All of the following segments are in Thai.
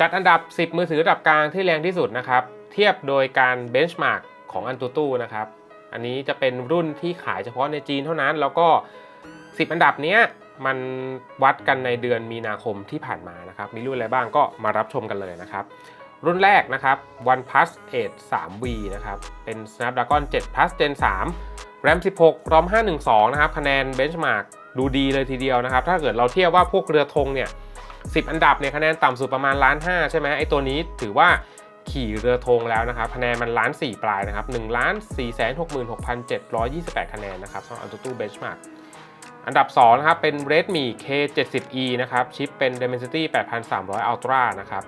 จัดอันดับ 10 มือถือระดับกลางที่แรงที่สุดนะครับ เทียบโดยการเบนช์มาร์กของอันตูตูนะครับ อันนี้จะเป็นรุ่นที่ขายเฉพาะในจีนเท่านั้น แล้วก็ 10 อันดับเนี้ยมันวัดกันในเดือนมีนาคมที่ผ่านมานะครับ มีรุ่นอะไรบ้างก็มารับชมกันเลยนะครับ รุ่นแรกนะครับ OnePlus 8 3V นะครับ เป็น Snapdragon 7 Plus Gen 3 RAM 16 ROM 512 นะครับ คะแนน Benchmark ดูดีเลยทีเดียวนะครับ ถ้าเกิดเราเทียบว่าพวกเรือธงเนี่ย10อันดับเนี่ยคะแนนต่ำสุดประมาณล้านห้าใช่ไหมไอตัวนี้ถือว่าขี่เรือธงแล้วนะครับคะแนนมันล้านสี่ปลายนะครับ1ล้าน4 6 6 7 2 8คะแนนนะครับสำหรับ AnTuTu Benchmark อันดับ2นะครับเป็น Redmi K70e นะครับชิปเป็น Dimensity 8300 Ultra นะครับ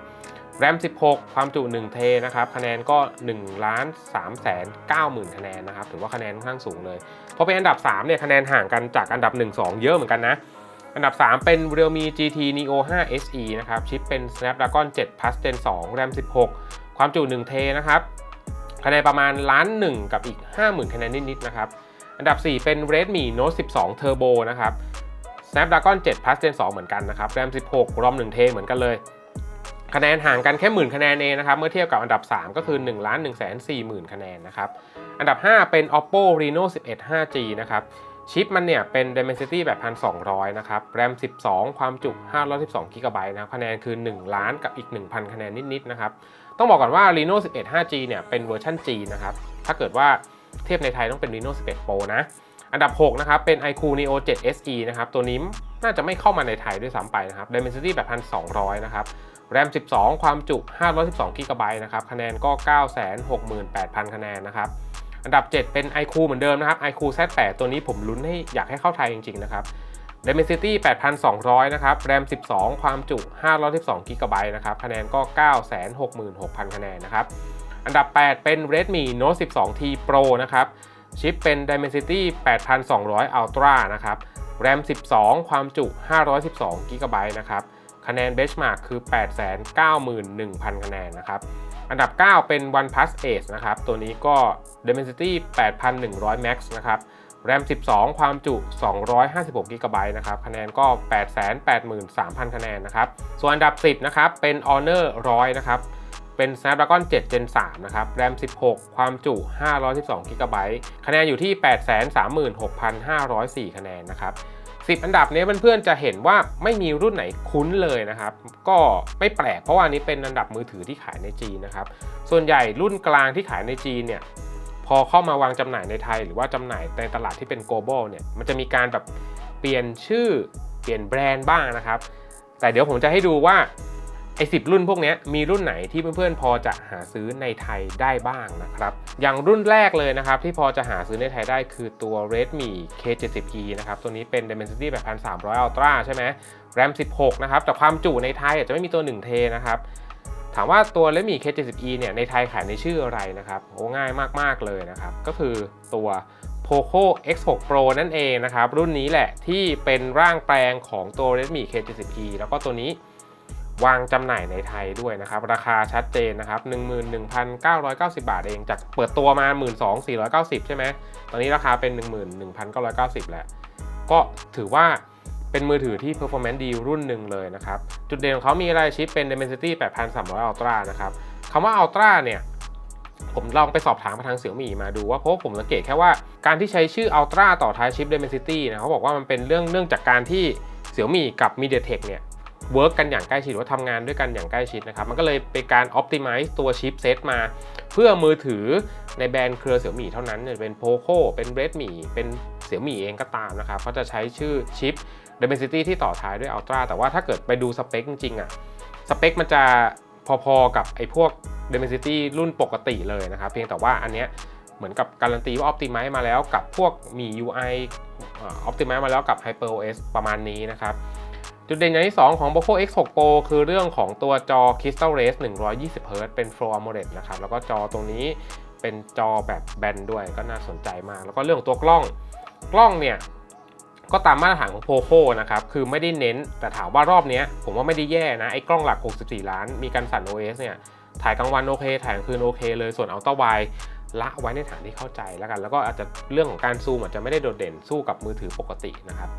RAM 16 ความจุ 1 เทนะครับ คะแนนก็1ล้าน3แสน9หมื่นคะแนนนะครับ ถือว่าคะแนนค่อนข้างสูงเลย พอเป็นอันดับ 3 เนี่ย คะแนนห่างกันจากอันดับ 1 2 เยอะเหมือนกันนะ อันดับ 3 เป็น Realme GT Neo 5 SE นะครับ ชิปเป็น Snapdragon 7 Plus Gen 2 RAM 16 ความจุ 1 เทนะครับ คะแนนประมาณล้านหนึ่งกับอีก 50,000 คะแนนนิดๆนะครับ อันดับ 4 เป็น Redmi Note 12 Turbo นะครับ Snapdragon 7 Plus Gen 2 เหมือนกันนะครับ RAM 16 ROM 1 t เหมือนกันเลย คะแนนห่างกันแค่หมื่นคะแนนเองนะครับ เมื่อเทียบกับอันดับ 3 ก็คือ1ล้าน1 4 0 0 0 0 คะแนนนะครับ อันดับ 5 เป็น Oppo Reno 11 5G นะครับชิปมันเนี่ยเป็น Dimensity แบบ 1,200 นะครับ RAM 12 ความจุ 512 GB นะครับ คะแนนคือ 1 ล้านกับอีก 1,000 คะแนนนิด ๆ นะครับ ต้องบอกก่อนว่า Reno 11 5G เนี่ยเป็นเวอร์ชัน G นะครับ ถ้าเกิดว่าเทียบในไทยต้องเป็น Reno 11 Pro นะ อันดับ 6 นะครับ เป็น iQOO Neo 7 SE นะครับ ตัวนี้น่าจะไม่เข้ามาในไทยด้วยซ้ำไปนะครับ Dimensity แบบ 1,200 นะครับ RAM 12 ความจุ 512 GB นะครับ คะแนนก็ 968,000 คะแนนนะครับ อันดับ 7 เป็น iQOO เหมือนเดิมนะครับ iQOO Z8 ตัวนี้ผมลุ้นให้อยากให้เข้าไทยจริง ๆ นะครับ Dimensity 8,200 นะครับ RAM 12 ความจุ 512 GB นะครับ คะแนนก็ 966,000 คะแนนนะครับ อันดับ 8 เป็น Redmi Note 12T Pro นะครับ ชิปเป็น Dimensity 8,200 Ultra นะครับ RAM 12 ความจุ 512 GB นะครับ คะแนน Benchmark คือ 891,000 คะแนนนะครับ อันดับ 9 เป็น OnePlus Ace นะครับ ตัวนี้ก็ Dimensity 8,100 Max นะครับ RAM 12 ความจุ 256 GB นะครับ คะแนนก็ 883,000 คะแนนนะครับ ส่วนอันดับ 10 นะครับ เป็น Honor 100 นะครับ เป็น Snapdragon 7 Gen 3 นะครับ RAM 16 ความจุ 512 GB คะแนนอยู่ที่ 836,504 คะแนนนะครับ 10 อันดับนี้เพื่อนๆจะเห็นว่าไม่มีรุ่นไหนคุ้นเลยนะครับ ก็ไม่แปลกเพราะว่าอันนี้เป็นอันดับมือถือที่ขายในจีนนะครับ ส่วนใหญ่รุ่นกลางที่ขายในจีนเนี่ยพอเข้ามาวางจำหน่ายในไทย หรือว่าจำหน่ายในตลาดที่เป็น global เนี่ยมันจะมีการแบบเปลี่ยนชื่อเปลี่ยนแบรนด์บ้างนะครับ แต่เดี๋ยวผมจะให้ดูว่า ไอ้สิรุ่นพวกนี้มีรุ่นไหนที่เพื่อนๆพอจะหาซื้อในไทยได้บ้างนะครับ อย่างรุ่นแรกเลยนะครับ ที่พอจะหาซื้อในไทยได้คือตัว Redmi K70e นะครับ ตัวนี้เป็น Dimensity แบบ1,300 Ultra ใช่ไหม RAM 16 นะครับ แต่ความจุในไทยอาจจะไม่มีตัว1เทนะครับถามว่าตัว Redmi K70e เนี่ยในไทยขายในชื่ออะไรนะครับโอ้ง่ายมากๆเลยนะครับ ก็คือตัว Poco X6 Pro นั่นเองนะครับ รุ่นนี้แหละที่เป็นร่างแปลงของตัว Redmi K70e แล้วก็ตัวนี้ วางจำหน่ายในไทยด้วยนะครับ ราคาชัดเจนนะครับ 11,990 บาทเอง จากเปิดตัวมา 12,490 ใช่ไหม ตอนนี้ราคาเป็น 11,990 แล้ว ก็ถือว่าเป็นมือถือที่ performance ดีรุ่นหนึ่งเลยนะครับ จุดเด่นของเขามีอะไรชิปเป็น Dimensity 8,300 Ultra นะครับคำว่า Ultra เนี่ย ผมลองไปสอบถามมาทางเสี่ยวมี่มาดูว่าเพราะผมสังเกตแค่ว่าการที่ใช้ชื่อ Ultra ต่อท้ายชิป Dimensity นะเขาบอกว่ามันเป็นเรื่องเนื่องจากการที่เสี่ยวมี่กับ MediaTek เนี่ย เวิร์กกันอย่างใกล้ชิดหรือว่าทำงานด้วยกันอย่างใกล้ชิดนะครับ มันก็เลยเป็นการ Optimize ตัวชิปเซตมา เพื่อมือถือในแบรนด์เครือเสี่ยวมี่เท่านั้นเป็น Poco เป็น Redmi เป็นเสี่ยวมี่เองก็ตามนะครับเขาจะใช้ชื่อชิป Dimensity ที่ต่อท้ายด้วย Ultra แต่ว่าถ้าเกิดไปดูสเปคจริงๆอะสเปคมันจะพอๆกับไอ้พวก Dimensity รุ่นปกติเลยนะครับ เพียงแต่ว่าอันเนี้ยเหมือนกับการันตีว่า Optimize มาแล้วกับพวกมี UI อ่า Optimize มาแล้วกับ HyperOS ประมาณนี้นะครับ จุดเด่นอย่างที่ 2 ของ Poco X6 Pro คือเรื่องของตัวจอ Crystal Race 120 Hz เป็น Full AMOLED นะครับ แล้วก็จอตรงนี้เป็นจอแบบแบนด้วยก็น่าสนใจมาก แล้วก็เรื่องของตัวกล้องกล้องเนี่ย ก็ตามมาตรฐานของ Poco นะครับ คือไม่ได้เน้นแต่ถามว่ารอบนี้ผมว่าไม่ได้แย่นะ ไอ้กล้องหลัก 64 ล้าน มีการสั่น OS เนี่ยถ่ายกลางวันโอเค ถ่ายกลางคืนโอเคเลยส่วน Ultra Wide ละไว้ในฐานที่เข้าใจแล้วกัน แล้วก็อาจจะเรื่องของการซูมอาจจะไม่ได้โดดเด่นสู้กับมือถือปกตินะครับ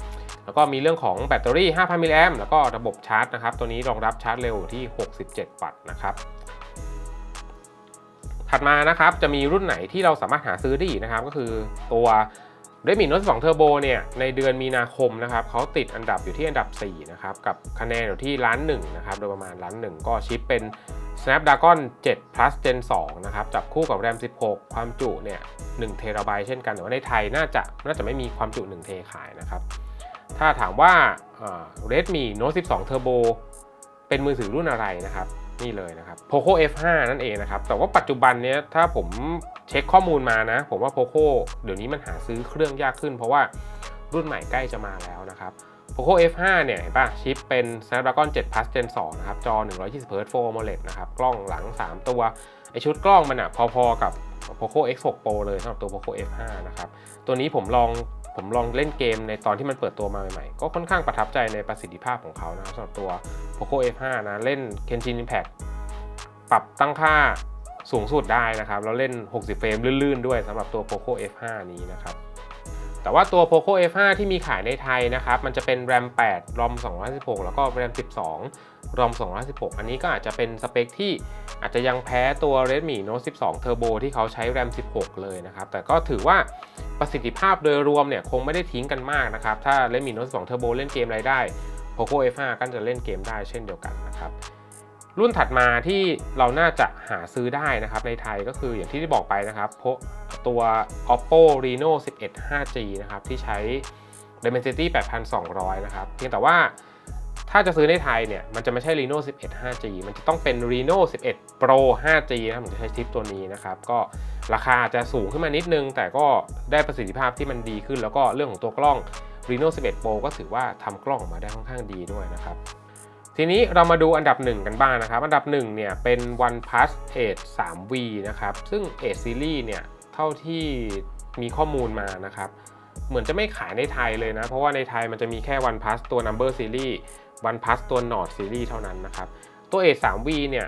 แล้วก็มีเรื่องของแบตเตอรี่ 5,000 มิลลิแอมแล้วก็ระบบชาร์จนะครับ ตัวนี้รองรับชาร์จเร็วที่ 67 วัตต์นะครับ ถัดมานะครับ จะมีรุ่นไหนที่เราสามารถหาซื้อได้นะครับ ก็คือตัว Redmi Note 12 Turbo เนี่ย ในเดือนมีนาคมนะครับเขาติดอันดับอยู่ที่อันดับ 4 นะครับ กับคะแนนอยู่ที่ล้านหนึ่งนะครับ โดยประมาณล้านหนึ่งก็ชิปเป็น Snapdragon 7 Plus Gen 2 นะครับ จับคู่กับ RAM 16 ความจุเนี่ย1เทราไบต์เช่นกัน แต่ว่าในไทยน่าจะน่าจะไม่มีความจุ1เทขายนะครับ ถ้าถามว่า Redmi Note 12 Turbo เป็นมือถือรุ่นอะไรนะครับ นี่เลยนะครับ Poco F5 นั่นเองนะครับ แต่ว่าปัจจุบันเนี้ยถ้าผมเช็คข้อมูลมานะ ผมว่า Poco เดี๋ยวนี้มันหาซื้อเครื่องยากขึ้น เพราะว่ารุ่นใหม่ใกล้จะมาแล้วนะครับ Poco F5 เนี่ยเห็นปะชิปเป็น Snapdragon 7 Plus Gen 2 นะครับ จอ 120 Hz Full AMOLED นะครับ กล้องหลัง 3 ตัว ไอชุดกล้องมันอะพอๆกับ Poco X6 Pro เลยสำหรับตัว Poco F5 นะครับ ตัวนี้ผมลองผมลองเล่นเกมในตอนที่มันเปิดตัวมาใหม่ๆ ก็ค่อนข้างประทับใจในประสิทธิภาพของเขานะครับสำหรับตัว Poco F5 นะเล่น Genshin Impact ปรับตั้งค่าสูงสุดได้นะครับแล้วเล่น 60 เฟรมลื่นๆ ด้วยสำหรับตัว Poco F5 นี้นะครับ แต่ว่าตัว Poco F5 ที่มีขายในไทยนะครับ มันจะเป็น RAM 8 ROM 216แล้วก็ RAM 12 ROM 216อันนี้ก็อาจจะเป็นสเปคที่อาจจะยังแพ้ตัว Redmi Note 12 Turbo ที่เขาใช้ RAM 16 เลยนะครับ แต่ก็ถือว่าประสิทธิภาพโดยรวมเนี่ยคงไม่ได้ทิ้งกันมากนะครับ ถ้า Redmi Note 12 Turbo เล่นเกมอะไรได้ Poco F5 ก็จะเล่นเกมได้เช่นเดียวกันนะครับ รุ่นถัดมาที่เราน่าจะหาซื้อได้นะครับในไทยก็คืออย่างที่ได้บอกไปนะครับเพราะตัว oppo reno 11 5g นะครับที่ใช้ dimensity 8200 นะครับเพียงแต่ว่าถ้าจะซื้อในไทยเนี่ยมันจะไม่ใช่ reno 11 5g มันจะต้องเป็น reno 11 pro 5g นะผมจะใช้ชิปตัวนี้นะครับก็ราคาจะสูงขึ้นมานิดนึง แต่ก็ได้ประสิทธิภาพที่มันดีขึ้น แล้วก็เรื่องของตัวกล้อง reno 11 pro ก็ถือว่าทำกล้องออกมาได้ค่อนข้างดีด้วยนะครับ ทีนี้เรามาดูอันดับ 1 กันบ้างนะครับ อันดับ1เนี่ยเป็น OnePlus 8 3V นะครับ ซึ่ง8 Series เนี่ยเท่าที่มีข้อมูลมานะครับ เหมือนจะไม่ขายในไทยเลยนะ เพราะว่าในไทยมันจะมีแค่ OnePlus ตัว Number Series OnePlus ตัว Nord Series เท่านั้นนะครับ ตัว8 3V เนี่ย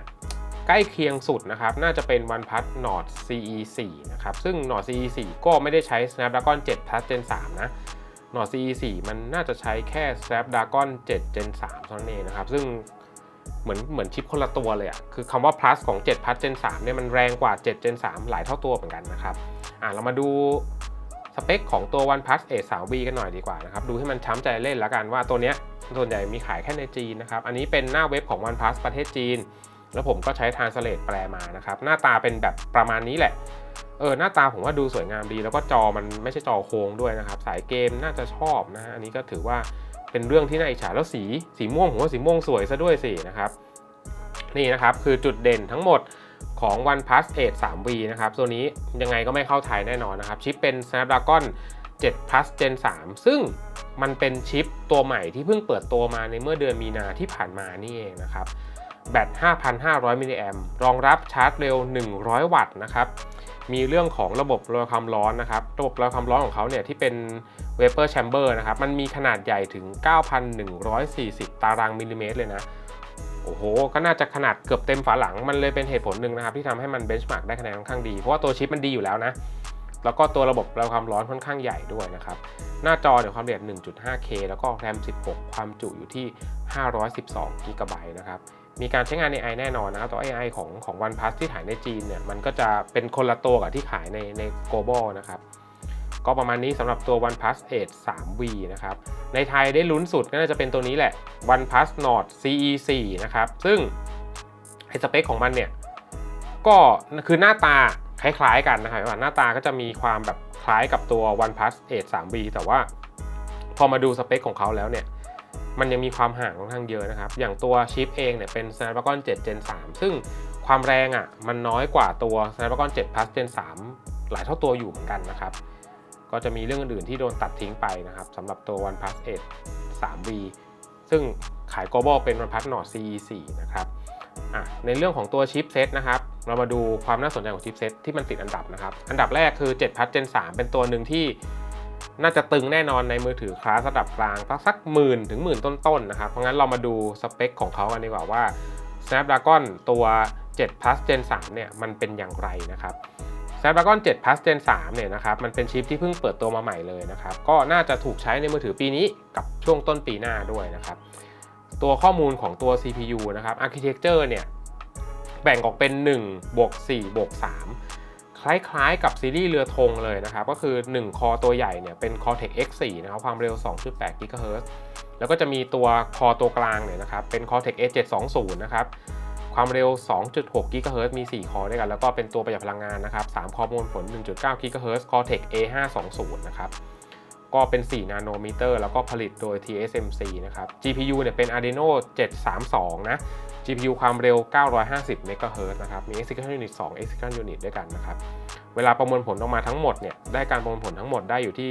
ใกล้เคียงสุดนะครับ น่าจะเป็น OnePlus Nord CE 4 นะครับ ซึ่ง Nord CE 4 ก็ไม่ได้ใช้ Snapdragon 7 Plus Gen 3 นะ Nord CE 4มันน่าจะใช้แค่ Snapdragon 7 Gen 3เท่านั้นเองนะครับ ซึ่งเหมือนเหมือนชิปคนละตัวเลยอะคือคำว่า plus ของ 7 plus Gen 3เนี่ยมันแรงกว่า 7 Gen 3 หลายเท่าตัวเหมือนกันนะครับ อะเรามาดูสเปคของตัว OnePlus 8 3V กันหน่อยดีกว่านะครับ ดูให้มันช้ำใจเล่นแล้วกันว่าตัวเนี้ยส่วนใหญ่มีขายแค่ในจีนนะครับ อันนี้เป็นหน้าเว็บของ OnePlus ประเทศจีน แล้วผมก็ใช้ Translate แปลมานะครับ หน้าตาเป็นแบบประมาณนี้แหละ เออหน้าตาผมว่าดูสวยงามดี แล้วก็จอมันไม่ใช่จอโค้งด้วยนะครับ สายเกมน่าจะชอบนะฮะอันนี้ก็ถือว่าเป็นเรื่องที่น่าอิจฉาแล้วสีสีม่วงผมว่าสีม่วงสวยซะด้วยสินะครับนี่นะครับคือจุดเด่นทั้งหมดของ OnePlus 8 3V นะครับ ตัวนี้ยังไงก็ไม่เข้าไทยแน่นอนนะครับ ชิปเป็น Snapdragon 7 Plus Gen 3 ซึ่งมันเป็นชิปตัวใหม่ที่เพิ่งเปิดตัวมาในเมื่อเดือนมีนาที่ผ่านมานี่เองนะครับ แบต 5,500 มิลลิแอมรองรับชาร์จเร็ว 100 วัตต์นะครับ มีเรื่องของระบบระบายความร้อนนะครับ ระบบระบายความร้อนของเขาเนี่ยที่เป็น vapor chamber นะครับ มันมีขนาดใหญ่ถึง 9,140 ตารางมิลลิเมตรเลยนะ โอ้โห ก็น่าจะขนาดเกือบเต็มฝาหลัง มันเลยเป็นเหตุผลหนึ่งนะครับ ที่ทำให้มันเบนช์มาร์กได้คะแนนค่อนข้างดี เพราะว่าตัวชิปมันดีอยู่แล้วนะ แล้วก็ตัวระบบระบายความร้อนค่อนข้างใหญ่ด้วยนะครับ หน้าจอเนี่ยความละเอียด 1.5K แล้วก็ RAM 16 ความจุอยู่ที่ 512 g b นะครับ มีการใช้งานใน AI แน่นอนนะครับตัว AI ของของ OnePlus ที่ขายในจีนเนี่ยมันก็จะเป็นคนละตัวกับที่ขายในใน global นะครับก็ประมาณนี้สำหรับตัว OnePlus 8 3V นะครับ ในไทยได้ลุ้นสุดก็น่าจะเป็นตัวนี้แหละ OnePlus Nord CE 4นะครับ ซึ่งไอสเปคของมันเนี่ย ก็คือหน้าตาคล้ายๆกันนะครับหน้าตาก็จะมีความแบบคล้ายกับตัว OnePlus 8 3V แต่ว่าพอมาดูสเปคของเขาแล้วเนี่ย มันยังมีความห่างค่อนข้างเยอะนะครับ อย่างตัวชิปเองเนี่ยเป็น Snapdragon 7 Gen 3 ซึ่งความแรงอะ่ะมันน้อยกว่าตัว Snapdragon 7 Plus Gen 3 หลายเท่าตัวอยู่เหมือนกันนะครับ ก็จะมีเรื่องอื่นๆที่โดนตัดทิ้งไปนะครับสำหรับตัว OnePlus 8 3V ซึ่งขาย global เป็น OnePlus Nord CE 4 นะครับในเรื่องของตัวชิปเซตนะครับ เรามาดูความน่าสนใจของชิปเซตที่มันติดอันดับนะครับ อันดับแรกคือ7 Plus Gen 3 เป็นตัวหนึ่งที่ น่าจะตึงแน่นอนในมือถือคลาสระดับกลางสักหมื่นถึงหมื่นต้นๆนะครับ เพราะงั้นเรามาดูสเปคของเขากันดีกว่าว่า Snapdragon ตัว 7 Plus Gen 3 เนี่ยมันเป็นอย่างไรนะครับ Snapdragon 7 Plus Gen 3 เนี่ยนะครับมันเป็นชิปที่เพิ่งเปิดตัวมาใหม่เลยนะครับ ก็น่าจะถูกใช้ในมือถือปีนี้กับช่วงต้นปีหน้าด้วยนะครับ ตัวข้อมูลของตัว CPU นะครับ Architecture เนี่ยแบ่งออกเป็น 1 บวก 4 บวก 3 คล้ายๆ กับซีรีส์เรือธงเลยนะครับ ก็คือ 1 คอตัวใหญ่เนี่ยเป็น Cortex X4 นะครับ ความเร็ว 2.8 GHz แล้วก็จะมีตัวคอตัวกลางเนี่ยนะครับ เป็น Cortex A720 นะครับ ความเร็ว 2.6 GHz มี 4 คอด้วยกัน แล้วก็เป็นตัวประหยัดพลังงานนะครับ 3 คอมวลผล 1.9 GHz Cortex A520 นะครับ ก็เป็น 4 นาโนมิเตอร์ แล้วก็ผลิตโดย TSMC นะครับ GPU เนี่ยเป็น Adreno 732 นะ GPU ความเร็ว 950 MHz นะครับ มี Execution Unit 2 Execution Unit ด้วยกันนะครับ เวลาประมวลผลออกมาทั้งหมดเนี่ย ได้การประมวลผลทั้งหมดได้อยู่ที่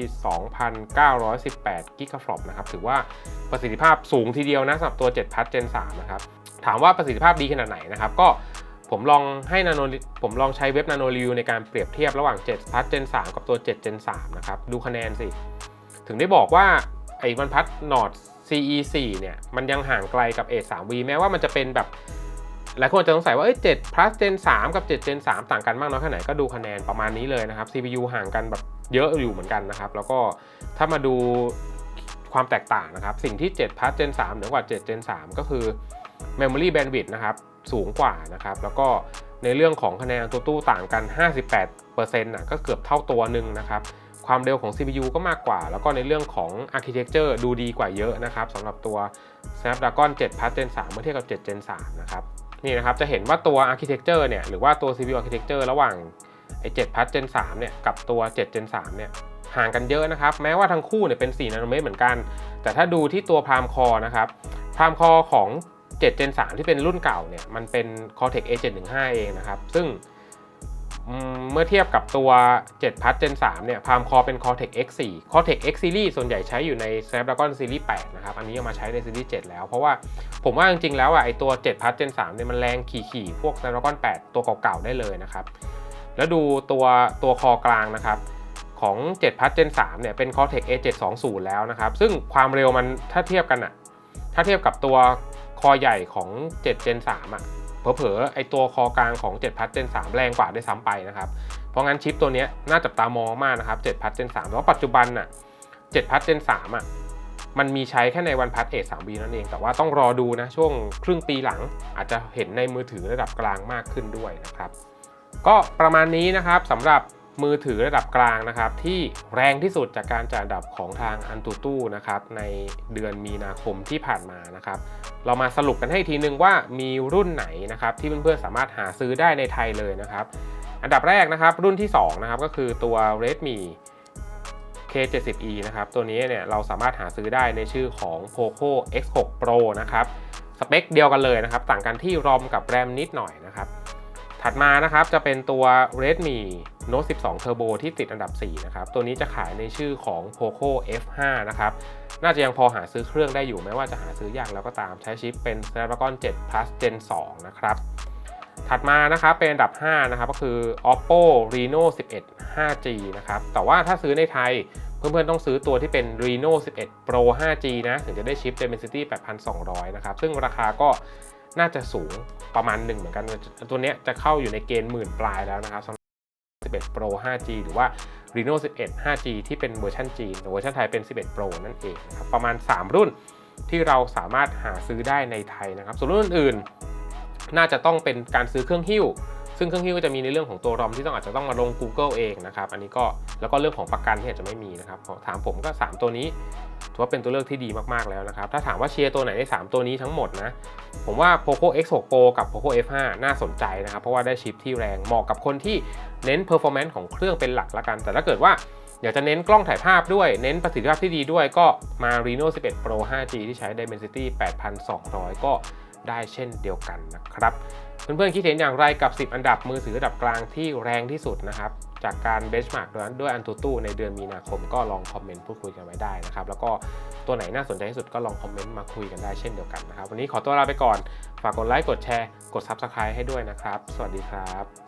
2,918 GigafLOP นะครับ ถือว่าประสิทธิภาพสูงทีเดียวนะสำหรับตัว7 Plus Gen 3 นะครับ ถามว่าประสิทธิภาพดีขนาดไหนนะครับ ก็ผมลองให้นาโนผมลองใช้เว็บนาโนรีวิวในการเปรียบเทียบระหว่าง7 Plus Gen 3 กับตัว7 Gen 3 นะครับ ดูคะแนนสิ ถึงได้บอกว่าไอ้วันพัทนอด CE4 เนี่ยมันยังห่างไกลกับ A3V แม้ว่ามันจะเป็นแบบหลายคนจะสงสัยว่าเอ้ย7 plus Gen 3 กับ7 Gen 3 ต่างกันมากน้อยแค่ไหนก็ดูคะแนนประมาณนี้เลยนะครับ CPU ห่างกันแบบเยอะอยู่เหมือนกันนะครับ แล้วก็ถ้ามาดูความแตกต่างนะครับ สิ่งที่7 plus Gen 3เหนือกว่า7 Gen 3 ก็คือ Memory Bandwidth นะครับสูงกว่านะครับ แล้วก็ในเรื่องของคะแนนตัวตู้ต่างกัน 58%นะก็เกือบเท่าตัวหนึ่งนะครับ ความเร็วของ CPU ก็มากกว่า แล้วก็ในเรื่องของ Architecture ดูดีกว่าเยอะนะครับสำหรับตัว Snapdragon 7 Plus Gen 3 เมื่อเทียบกับ 7 Gen 3 นะครับนี่นะครับจะเห็นว่าตัว Architecture เนี่ยหรือว่าตัว CPU Architecture ระหว่างไอ้7 Plus Gen 3 เนี่ยกับตัว 7 Gen 3 เนี่ยห่างกันเยอะนะครับ แม้ว่าทั้งคู่เนี่ยเป็น 4 นาโนเมตรเหมือนกัน แต่ถ้าดูที่ตัว Prime Core นะครับ Prime Core ของ7 Gen 3 ที่เป็นรุ่นเก่าเนี่ยมันเป็น Cortex A715 เองนะครับซึ่ง เมื่อเทียบกับตัว7 Plus Gen 3 เนี่ย Prime Core เป็น Cortex X4 Cortex X Series ส่วนใหญ่ใช้อยู่ใน Snapdragon Series 8 นะครับ อันนี้เอามาใช้ใน Series 7 แล้ว เพราะว่าผมว่าจริงๆแล้วอะไอตัว7 Plus Gen 3 เนี่ยมันแรงขี่ๆพวก Snapdragon 8 ตัวเก่าๆ ได้เลยนะครับ แล้วดูตัวตัวคอกลางนะครับของ7 Plus Gen 3 เนี่ยเป็น Cortex A720 แล้วนะครับ ซึ่งความเร็วมันถ้าเทียบกันอะถ้าเทียบกับตัวคอใหญ่ของ 7 Gen 3 อะ เผลอๆไอตัวคอกลางของ7 Plus Gen 3แรงกว่าได้ซ้ำไปนะครับ เพราะงั้นชิปตัวนี้น่าจับตามองมากนะครับ7 Plus Gen 3แต่ว่าปัจจุบันน่ะ7 Plus Gen 3อะมันมีใช้แค่ในวันพัทเอชสามบีนั่นเอง แต่ว่าต้องรอดูนะ ช่วงครึ่งปีหลัง อาจจะเห็นในมือถือระดับกลางมากขึ้นด้วยนะครับ ก็ประมาณนี้นะครับสำหรับ มือถือระดับกลางนะครับ ที่แรงที่สุดจากการจัดอันดับของทางอันตูตู้นะครับในเดือนมีนาคมที่ผ่านมานะครับ เรามาสรุปกันให้ทีนึงว่ามีรุ่นไหนนะครับที่เพื่อนๆสามารถหาซื้อได้ในไทยเลยนะครับ อันดับแรกนะครับรุ่นที่2นะครับก็คือตัว Redmi K70e นะครับตัวนี้เนี่ยเราสามารถหาซื้อได้ในชื่อของ Poco X6 Pro นะครับสเปคเดียวกันเลยนะครับ ต่างกันที่รอมกับแรมนิดหน่อยนะครับ ถัดมานะครับจะเป็นตัว Redmi Note 12 Turbo ที่ติดอันดับ 4 นะครับ ตัวนี้จะขายในชื่อของ Poco F5 นะครับ น่าจะยังพอหาซื้อเครื่องได้อยู่แม้ว่าจะหาซื้อยากแล้วก็ตามใช้ชิปเป็น Snapdragon 7 Plus Gen 2 นะครับถัดมานะครับเป็นอันดับ 5 นะครับก็คือ Oppo Reno 11 5G นะครับแต่ว่าถ้าซื้อในไทยเพื่อนๆต้องซื้อตัวที่เป็น Reno 11 Pro 5G นะถึงจะได้ชิป Dimensity 8200 นะครับ ซึ่งราคาก็น่าจะสูงประมาณหนึ่งเหมือนกัน ตัวนี้จะเข้าอยู่ในเกณฑ์หมื่นปลายแล้วนะครับ 11 Pro 5G หรือว่า Reno 11 5G ที่เป็นเวอร์ชันจีนเวอร์ชันไทยเป็น 11 Pro นั่นเองนะครับประมาณ 3 รุ่นที่เราสามารถหาซื้อได้ในไทยนะครับ ส่วนรุ่นอื่น น่าจะต้องเป็นการซื้อเครื่องหิ้ว ซึ่งเครื่องหิ้วก็จะมีในเรื่องของตัวรอมที่ต้องอาจจะต้องมาลง Google เองนะครับ อันนี้ก็แล้วก็เรื่องของประกันที่อาจจะไม่มีนะครับถามผมก็ 3 ตัวนี้ถือว่าเป็นตัวเลือกที่ดีมากๆแล้วนะครับ ถ้าถามว่าเชียร์ตัวไหนใน 3 ตัวนี้ทั้งหมดนะ ผมว่า Poco X6 Pro กับ Poco F5 น่าสนใจนะครับ เพราะว่าได้ชิปที่แรงเหมาะกับคนที่เน้น performance ของเครื่องเป็นหลักละกัน แต่ถ้าเกิดว่าอยากจะเน้นกล้องถ่ายภาพด้วย เน้นประสิทธิภาพที่ดีด้วยก็มา Reno 11 Pro 5G ที่ใช้ Dimensity 8200 ก็ได้เช่นเดียวกันนะครับ เพื่อนๆคิดเห็นอย่างไรกับ 10 อันดับมือถือระดับกลางที่แรงที่สุดนะครับ จากการเบสมาร์กด้วยอันตูตู้ในเดือนมีนาคมก็ลองคอมเมนต์พูดคุยกันไว้ได้นะครับ แล้วก็ตัวไหนน่าสนใจที่สุดก็ลองคอมเมนต์มาคุยกันได้เช่นเดียวกันนะครับ วันนี้ขอตัวลาไปก่อน ฝากกดไลค์กดแชร์ กด Subscribe ให้ด้วยนะครับ สวัสดีครับ